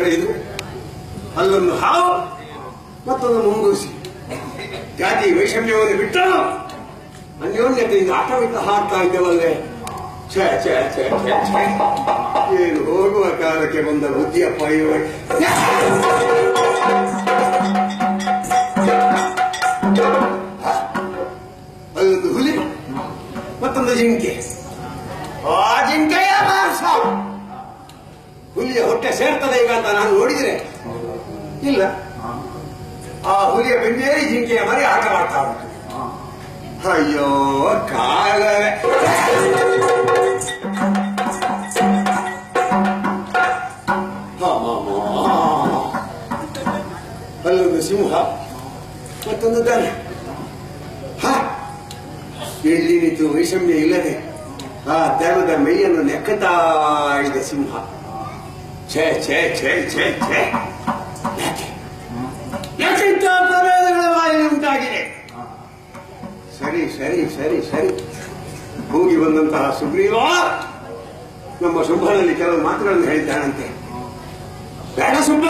ಇದು ಅಲ್ಲೊಂದು ಹಾವು, ಮತ್ತೊಂದು ಮುಂಗೂಸಿ. ಜಾತಿ ವೈಷಮ್ಯವನ್ನು ಬಿಟ್ಟು ಅನ್ಯೋನ್ಯತೆಯಿಂದ ಆಟವಿಟ್ಟು ಹಾಡ್ತಾ ಇದ್ದೇವಲ್ಲೇ. ಛೇ ಛೇ ಛೇ ಏನು ಹೋಗುವ ಕಾಲಕ್ಕೆ ಬಂದ ಬುದ್ಧಿಯಪ್ಪ ಇವ ಹುಲಿಯ ಹೊಟ್ಟೆ ಸೇರ್ತದೆ ಈಗ ಅಂತ ನಾನು ನೋಡಿದ್ರೆ. ಇಲ್ಲ. ಆ ಹುಲಿಯ ಬೆನ್ನೇರಿ ಜಿಂಕೆಯ ಮರಿ ಆಟ ಮಾಡ್ತಾ ಉಂಟು. ಅಯ್ಯೋ, ಕಾಲವೇ. ಅಲ್ಲೊಂದು ಸಿಂಹ, ಮತ್ತೊಂದು ದನ ಎಲ್ಲಿ ನಿಂತು ವೈಷಮ್ಯ ಇಲ್ಲದೆ ಆ ದನದ ಮೈಯನ್ನು ನೆಕ್ಕತಾ ಇದೆ ಸಿಂಹ. ಛೇ ಛೇ ಛೇ ಛೇ ಛೇ. ಯಾಕೆ? ಯಾಕೆ ಇಂಥ ಪ್ರಭೇದಗಳ ವಾಯು ಉಂಟಾಗಿದೆ? ಸರಿ ಸರಿ ಸರಿ ಸರಿ. ಹೋಗಿ ಬಂದಂತಹ ಸುಗ್ರೀವ ನಮ್ಮ ಶುಭನಲ್ಲಿ ಕೆಲವು ಮಾತುಗಳನ್ನು ಹೇಳಿದ್ದಾನಂತೆ. ಬೇಡ ಸುಬ್ಬ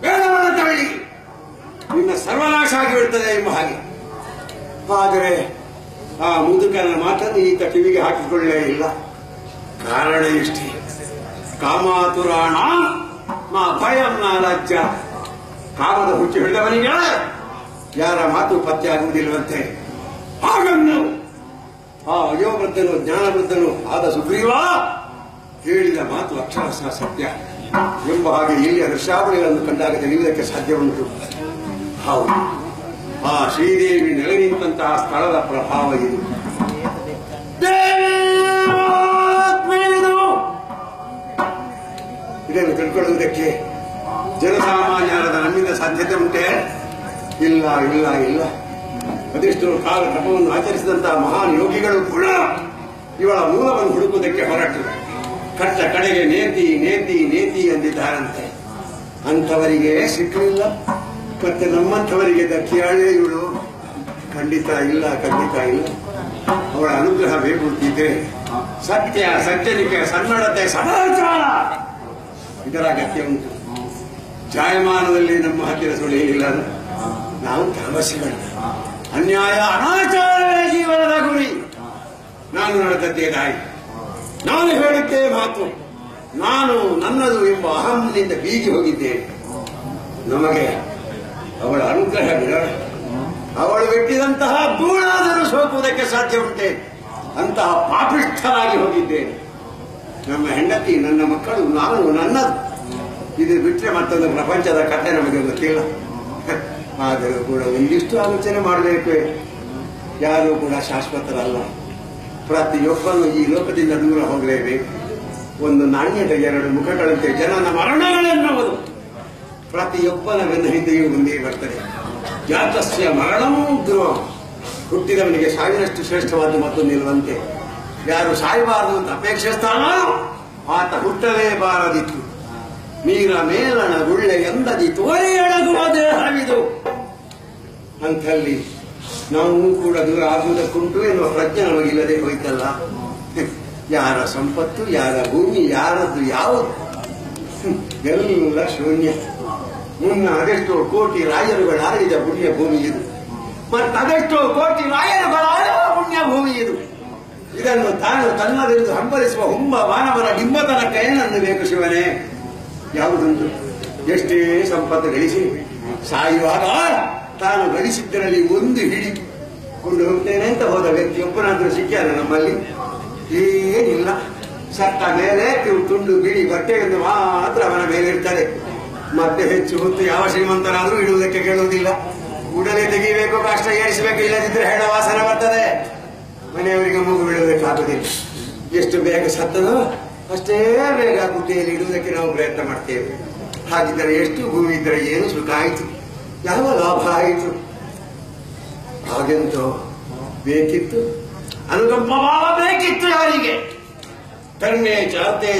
ಬೇಡವನ್ನ ತಳ್ಳಿ ನಿನ್ನ ಸರ್ವನಾಶ ಆಗಿಬಿಡ್ತದೆ ಎಂಬ ಹಾಗೆ. ಆದರೆ ಆ ಮುದುಕನ ಮಾತನ್ನು ಈತ ಕಿವಿಗೆ ಹಾಕಿಕೊಳ್ಳೇ ಇಲ್ಲ. ಕಾರಣ ಇಷ್ಟೇ. ಕಾಮಾತುರಾಣ, ಮಾ ಭಯಂ ರಾಜ್ಯ. ಕಾಮದ ಹುಚ್ಚು ಹಿಡಿದವನಿಗೆ ಯಾರ ಮಾತು ಪತ್ತೆ ಆಗುವುದಿಲ್ಲವಂತೆ. ಹಾಗನ್ನು ಆ ಅಯೋವೃದ್ಧನು ಜ್ಞಾನವೃದ್ಧನು ಆದ ಸುಗ್ರೀವ ಹೇಳಿದ ಮಾತು ಅಕ್ಷರಶಃ ಸತ್ಯ. ಎಂಬ ಹಾಗೆ ಇಲ್ಲಿಯ ದೃಶ್ಯಾವಳಿಗಳನ್ನು ಕಂಡಾಗ ತಿಳಿಯುವುದಕ್ಕೆ ಸಾಧ್ಯ ಉಂಟು ಹೌದು. ಆ ಶ್ರೀದೇವಿ ನೆಲೆ ನಿಂತಹ ಸ್ಥಳದ ಪ್ರಭಾವ ಇದು. ಇದನ್ನು ತಿಳ್ಕೊಳ್ಳುವುದಕ್ಕೆ ಜನಸಾಮಾನ್ಯರಾದ ನಮ್ಮಿಂದ ಸಾಧ್ಯತೆ ಉಂಟೆ? ಇಲ್ಲ ಇಲ್ಲ ಇಲ್ಲ. ಅದೆಷ್ಟು ಕಾಲ ಕ್ರಮವನ್ನು ಆಚರಿಸಿದಂತಹ ಮಹಾನ್ ಯೋಗಿಗಳು ಕೂಡ ಇವಳ ಮೂಲವನ್ನು ಹುಡುಕುವುದಕ್ಕೆ ಹೊರಟು ಕಟ್ಟ ಕಡೆಗೆ ನೇತಿ ನೇತಿ ನೇತಿ ಎಂದಿದ್ದಾರಂತೆ. ಅಂಥವರಿಗೆ ಸಿಕ್ಕಲಿಲ್ಲ. ಮತ್ತೆ ನಮ್ಮಂಥವರಿಗೆ ದಕ್ಕಿಯಾಳೆ ಇವಳು ಖಂಡಿತ ಇಲ್ಲ ಖಂಡಿತ ಇಲ್ಲ. ಅವಳ ಅನುಗ್ರಹ ಬೇಕು ಸತ್ಯ ಸಜ್ಜನಿಕೆ ಸನ್ನಡತೆ ಸದಾಚಾರ ಇದರ ಅಗತ್ಯ ಉಂಟು ಜಾಯಮಾನದಲ್ಲಿ ನಮ್ಮ ಹತ್ತಿರ ಸುಳಿಯಿಲ್ಲ ನಾವು ತಾಮಸಿಗಳು ಅನ್ಯಾಯ ಅನಾಚಾರವೇ ಜೀವನದ ಗುರಿ. ನಾನು ನಡೆದದ್ದೇ ದಾರಿ ನಾನು ಹೇಳುತ್ತೇ ಮಾತು. ನಾನು ನನ್ನದು ಎಂಬ ಅಹಂನಿಂದ ಬೀಗಿ ಹೋಗಿದ್ದೇನೆ. ನಮಗೆ ಅವಳ ಅನುಗ್ರಹ ಬಿಡೋಣ ಅವಳು ಬಿಟ್ಟಿದಂತಹ ಧೂಳಾದರೂ ಸೋಕುವುದಕ್ಕೆ ಸಾಧ್ಯ ಉಂಟೆ. ಅಂತಹ ಪಾಪಿಷ್ಠರಾಗಿ ಹೋಗಿದ್ದೇನೆ. ನಮ್ಮ ಹೆಂಡತಿ, ನನ್ನ ಮಕ್ಕಳು, ನಾನು ನನ್ನದು. ಇದು ಬಿಟ್ಟರೆ ಮತ್ತೊಂದು ಪ್ರಪಂಚದ ಕಥೆ ನಮಗೆ ಗೊತ್ತಿಲ್ಲ ಆದರೂ ಕೂಡ ಒಂದಿಷ್ಟು ಆಲೋಚನೆ ಮಾಡಬೇಕು. ಯಾರೂ ಕೂಡ ಶಾಶ್ವತರಲ್ಲ. ಪ್ರತಿಯೊಬ್ಬನು ಈ ಲೋಕದಿಂದ ದೂರ ಹೋಗಲೇಬೇಕು. ಒಂದು ನಾಣ್ಯದ ಎರಡು ಮುಖಗಳಂತೆ ಜನನ ಮರಣಗಳೆನ್ನುವುದು. ಪ್ರತಿಯೊಬ್ಬನ ಬೆನ್ನ ಹಿಂದೆಯೂ ಮುಂದೆ ಬರ್ತದೆ. ಜಾತಸ್ಯ ಮರಣವೂ ಧ್ರುವ ಹುಟ್ಟಿದವನಿಗೆ ಸಾವಿನಷ್ಟು ಶ್ರೇಷ್ಠವಾದ ಮತ್ತೊಂದಿರುವಂತೆ ಯಾರು ಸಾಯಬಾರದು ಅಂತ ಅಪೇಕ್ಷಿಸ್ತಾನೋ ಆತ ಹುಟ್ಟಲೇಬಾರದಿತ್ತು. ನೀರ ಮೇಲಣ ಗುಳ್ಳೆ ಎಂದದಿ ತೋರೆ ಎಳಗುವ ದೇಹವಿದು. ಅಂಥಲ್ಲಿ ನಾವು ಕೂಡ ದೂರ ಆಗುವುದಕ್ಕುಂಟು ಎನ್ನುವ ಪ್ರಜ್ಞೆ ನಮಗಿಲ್ಲದೆ ಹೋಯ್ತಲ್ಲ. ಯಾರ ಸಂಪತ್ತು ಯಾರ ಭೂಮಿ ಯಾರದ್ದು ಯಾವುದು? ಎಲ್ಲ ಶೂನ್ಯ. ಮುನ್ನ ಅದೆಷ್ಟೋ ಕೋಟಿ ರಾಯರುಗಳಾಡಿದ ಪುಣ್ಯ ಭೂಮಿ ಇದು ಮತ್ತು ಅದೆಷ್ಟೋ ಕೋಟಿ ರಾಯರುಗಳಾಡುವ ಪುಣ್ಯ ಭೂಮಿ ಇದು ಇದನ್ನು ತಾನು ತನ್ನದೆಂದು ಹಂಬಲಿಸುವ ಹುಂಬ ಮಾನವನ ಕೈ ಏನನ್ನು ಬೇಕು ಶಿವನೇ. ಯಾವುದುಂಟು ಎಷ್ಟೇ ಸಂಪತ್ತು ಗಳಿಸಿ ಸಾಯುವಾಗ ತಾನು ಗಳಿಸಿದ್ದರಲ್ಲಿ ಒಂದು ಹಿಡಿ ಕೊಂಡು ಹೋಗ್ತೇನೆ ಅಂತ ಹೋದ ವ್ಯಕ್ತಿಯೊಬ್ಬನಾದ್ರೂ ಸಿಕ್ಕ್ಯಾನ ನಮ್ಮಲ್ಲಿ? ಏನಿಲ್ಲ. ಸತ್ತ ಮೇಲೆ ತುಂಡು ಬಿಳಿ ಬಟ್ಟೆಯನ್ನು ಮಾತ್ರ ಅವನ ಮೇಲೆ ಇರ್ತಾರೆ ಮತ್ತೆ ಹೆಚ್ಚು ಹೊತ್ತು ಯಾವ ಶ್ರೀಮಂತರಾದರೂ ಇಡುವುದಕ್ಕೆ ಕೇಳುವುದಿಲ್ಲ. ಕೂಡಲೇ ತೆಗಿಬೇಕು ಕಷ್ಟ ಏರಿಸಬೇಕು, ಇಲ್ಲದಿದ್ರೆ ಹೆಣ ವಾಸನೆ ಬರ್ತದೆ. ಮನೆಯವರಿಗೆ ಮೂಗು ಬಿಡಬೇಕಾಗುದಿಲ್ಲ ಎಷ್ಟು ಬೇಗ ಸತ್ತದೋ ಅಷ್ಟೇ ಬೇಗ ಬುದ್ಧಿಯಲ್ಲಿ ಇಡುವುದಕ್ಕೆ ನಾವು ಪ್ರಯತ್ನ ಮಾಡ್ತೇವೆ. ಹಾಗಿದ್ದರೆ ಎಷ್ಟು ಭೂಮಿ ಇದ್ದರೆ ಏನು ಸುಖ ಆಯಿತು? ಯಾವ ಲಾಭ ಆಯಿತು? ಹಾಗೆಂತೋ ಬೇಕಿತ್ತು. ಅನುಕಂಪ ಭಾವ ಬೇಕಿತ್ತು ಯಾರಿಗೆ? ತನ್ನೇ ಚ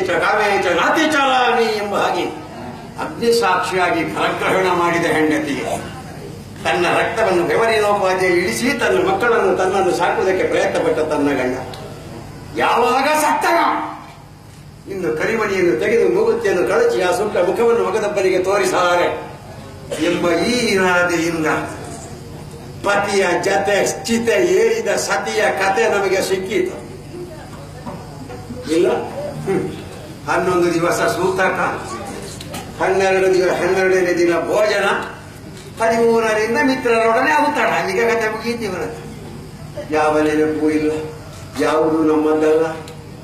ಚಕಾವೆ ಚ ಕಾಮೆ ಚ ಎಂಬ ಹಾಗೆ ಅಗ್ನಿ ಸಾಕ್ಷಿಯಾಗಿ ಫಲಗ್ರಹಣ ಮಾಡಿದ ಹೆಂಡತಿಗೆ. ತನ್ನ ರಕ್ತವನ್ನು ಬೆವರಿನೋಪಾಧ್ಯಾಯ ಇಳಿಸಿ ತನ್ನ ಮಕ್ಕಳನ್ನು ತನ್ನನ್ನು ಸಾಕುವುದಕ್ಕೆ ಪ್ರಯತ್ನ ಪಟ್ಟ ತನ್ನ ಗಂಡ. ಯಾವಾಗ ಸತ್ತನ? ಇನ್ನು ಕರಿಮಣಿಯನ್ನು ತೆಗೆದು ಮೂಗುತಿಯನ್ನು ಕಳಚಿ ಆ ಸುಟ್ಟ ಮುಖವನ್ನು ಮಗದಬ್ಬನಿಗೆ ತೋರಿಸಾರೆ ಎಂಬ ಈ ಇರಾದೆಯಿಂದ ಪತಿಯ ಜತೆ ಚಿತೆ ಏರಿದ ಸತಿಯ ಕತೆ ನಮಗೆ ಸಿಕ್ಕಿತು. ಇಲ್ಲ. ಹನ್ನೊಂದು ದಿವಸ ಸೂತಕ. ಹನ್ನೆರಡು ದಿವಸ ಹನ್ನೆರಡನೇ ದಿನ ಭೋಜನ. ಹದಿಮೂರರಿಂದ ಮಿತ್ರರೊಡನೆ ಅವತಾರ ಈಗ ಕತೆ ಮುಗೀತೀವನಂತೆ ಯಾವ ನೆನಪು ಇಲ್ಲ. ಯಾವುದು ನಮ್ಮದ್ದಲ್ಲ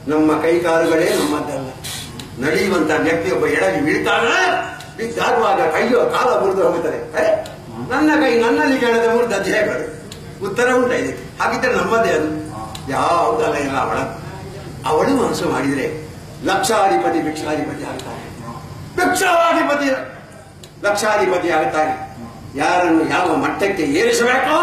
ನಮ್ಮ ಕೈಕಾಲುಗಳೇ ನಮ್ಮದ್ದಲ್ಲ ನಡೆಯುವಂತ ಒಬ್ಬ ಎಡಗಿ ಬೀಳ್ತಾನ. ಬಿದ್ದಾಗುವಾಗ ಕೈಯೋ ಕಾಲ ಮುರಿದು ಹೋಗುತ್ತದೆ. ನನ್ನ ಕೈ ನನ್ನಲ್ಲಿ ಕೇಳದೆ ಮುರಿದ ದೇಹಗಳು. ಉತ್ತರ ಉಂಟ ಇದೆ ಹಾಗಿದ್ರೆ ನಮ್ಮದೇ ಅದು. ಯಾವುದಲ್ಲ ಇಲ್ಲ ಅವಳ. ಅವಳು ಮನಸ್ಸು ಮಾಡಿದರೆ ಲಕ್ಷಾಧಿಪತಿ, ಭಿಕ್ಷಾಧಿಪತಿ ಆಗ್ತಾನೆ ಭಿಕ್ಷಾಧಿಪತಿ. ಲಕ್ಷಾಧಿಪತಿ ಆಗ್ತಾನೆ. ಯಾರನ್ನು ಯಾವ ಮಟ್ಟಕ್ಕೆ ಏರಿಸಬೇಕೋ